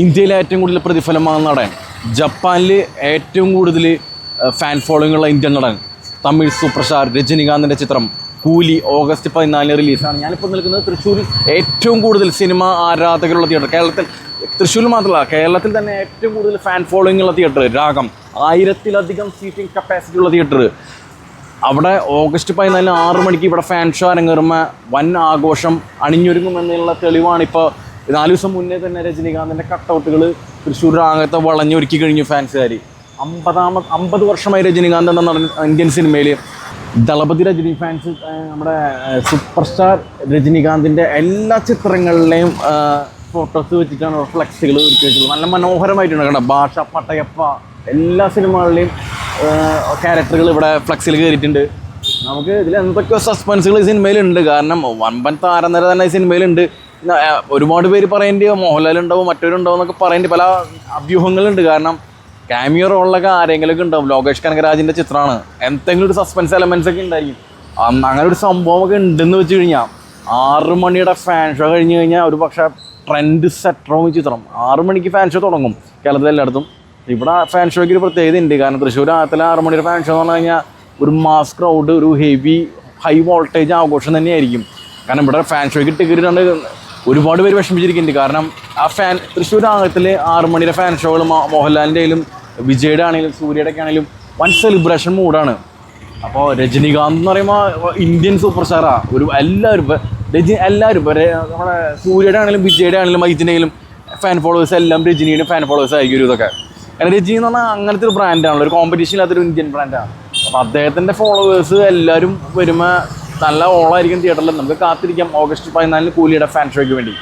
ഇന്ത്യയിലെ ഏറ്റവും കൂടുതൽ പ്രതിഫലമാകുന്ന നടൻ. ജപ്പാനിൽ ഏറ്റവും കൂടുതൽ ഫാൻ ഫോളോയിങ് ഉള്ള ഇന്ത്യൻ നടൻ. തമിഴ് സൂപ്പർ സ്റ്റാർ രജനികാന്തിന്റെ ചിത്രം കൂലി ഓഗസ്റ്റ് പതിനാലിന് റിലീസാണ്. ഞാനിപ്പോൾ നിൽക്കുന്നത് തൃശ്ശൂരിൽ ഏറ്റവും കൂടുതൽ സിനിമ ആരാധകരുള്ള തിയേറ്റർ കേരളത്തിൽ തൃശ്ശൂരിൽ മാത്രമല്ല കേരളത്തിൽ തന്നെ ഏറ്റവും കൂടുതൽ ഫാൻ ഫോളോയിങ് ഉള്ള തിയേറ്റർ രാഗം ആയിരത്തിലധികം സീറ്റിംഗ് കപ്പാസിറ്റി ഉള്ള തിയേറ്റർ അവിടെ ഓഗസ്റ്റ് പതിനാലിന് ആറ് മണിക്ക് ഇവിടെ ഫാൻ ഷോ അരങ്ങേറുമ്പോൾ വൻ ആഘോഷം അണിഞ്ഞൊരുങ്ങുമെന്നുള്ള തെളിവാണ് ഇപ്പോൾ നാല് ദിവസം മുന്നേ തന്നെ രജനീകാന്തിന്റെ കട്ടൗട്ടുകൾ തൃശ്ശൂർ രാഗത്തെ വളഞ്ഞൊരുക്കി കഴിഞ്ഞു ഫാൻസുകാർ അമ്പതാമ അമ്പത് വർഷമായി രജനീകാന്ത് എന്ന നടൻ ഇന്ത്യൻ സിനിമയിൽ ദളപതി രജനി ഫാൻസ് നമ്മുടെ സൂപ്പർ സ്റ്റാർ രജനീകാന്തിന്റെ എല്ലാ ചിത്രങ്ങളിലെയും ഫോട്ടോസ് വെച്ചിട്ടാണ് ഫ്ലെക്സുകൾ ഒരുക്കി വെച്ചിട്ടുള്ളത് നല്ല മനോഹരമായിട്ടുണ്ട് കേട്ടോ. ഭാഷ പട്ടയപ്പ എല്ലാ സിനിമകളിലെയും ക്യാരക്ടറുകൾ ഇവിടെ ഫ്ലെക്സിൽ കയറിയിട്ടുണ്ട് നമുക്ക് ഇതിൽ എന്തൊക്കെയോ സസ്പെൻസുകൾ ഈ സിനിമയിലുണ്ട് കാരണം വമ്പൻ താരനിര തന്നെ ഈ സിനിമയിലുണ്ട് ഒരുപാട് പേര് പറയേണ്ടി മോഹൻലാൽ ഉണ്ടാവും മറ്റവരുണ്ടാവും എന്നൊക്കെ പറയേണ്ടി പല അഭ്യൂഹങ്ങളുണ്ട്. കാരണം ക്യാമിയോ റോളിലൊക്കെ ആരെങ്കിലുമൊക്കെ ഉണ്ടാവും. ലോകേഷ് കനകരാജിന്റെ ചിത്രമാണ്. എന്തെങ്കിലും ഒരു സസ്പെൻസ് എലമെൻസ് ഒക്കെ ഉണ്ടായിരിക്കും. അങ്ങനെ ഒരു സംഭവമൊക്കെ ഉണ്ടെന്ന് വെച്ച് കഴിഞ്ഞാൽ ആറ് മണിയുടെ ഫാൻ ഷോ കഴിഞ്ഞ് കഴിഞ്ഞാൽ ഒരു പക്ഷേ ട്രെൻഡ് സെറ്ററും ചിത്രം. ആറ് മണിക്ക് ഫാൻ ഷോ തുടങ്ങും. കേരളത്തിൽ എല്ലായിടത്തും. ഇവിടെ ഫാൻ ഷോയ്ക്ക് ഒരു പ്രത്യേകത ഉണ്ട്. കാരണം തൃശ്ശൂർ ആകത്തിലെ ആറ് മണിയുടെ ഫാൻ ഷോ എന്ന് പറഞ്ഞു കഴിഞ്ഞാൽ ഒരു മാസ് ക്രൗഡ് ഒരു ഹെവി ഹൈ വോൾട്ടേജ് ആഘോഷം തന്നെയായിരിക്കും. കാരണം ഇവിടെ ഫാൻ ഷോയ്ക്ക് ടിക്കറ്റ് കണ്ട് ഒരുപാട് പേര് വിഷമിച്ചിരിക്കുന്നുണ്ട്. കാരണം ആ ഫാൻ തൃശ്ശൂർ ആകത്തിൽ ആറുമണിയുടെ ഫാൻ ഷോകൾ മോഹൻലാലിന്റെ ആയാലും വിജയുടെ ആണെങ്കിലും സൂര്യയുടെ ഒക്കെ ആണെങ്കിലും വൺ സെലിബ്രേഷൻ മൂഡാണ് അപ്പോൾ രജനീകാന്ത് എന്ന് പറയുമ്പോൾ ഇന്ത്യൻ സൂപ്പർ സ്റ്റാറാ ഒരു എല്ലാവരും രജനി എല്ലാവരും ഇപ്പോൾ നമ്മുടെ സൂര്യയുടെ ആണെങ്കിലും വിജയുടെ ആണെങ്കിലും ആണെങ്കിലും ഫാൻ ഫോളോവേഴ്സ് എല്ലാം രജനിയുടെ ഫാൻ ഫോളോവേഴ്സ് ആയിരിക്കും ഇതൊക്കെ. കാരണം രജനി എന്ന് പറഞ്ഞാൽ അങ്ങനത്തെ ഒരു ബ്രാൻഡാണല്ലോ ഒരു കോമ്പറ്റീഷൻ ഇല്ലാത്തൊരു ഇന്ത്യൻ ബ്രാൻഡാണ് അപ്പോൾ അദ്ദേഹത്തിന്റെ ഫോളോവേഴ്സ് എല്ലാവരും വരുമ്പോൾ നല്ല ഓളായിരിക്കും തിയേറ്ററിൽ നമുക്ക് കാത്തിരിക്കാം. ഓഗസ്റ്റ് പതിനാലിന് കൂലിയുടെ ഫാൻ ഷോയ്ക്ക് വേണ്ടി.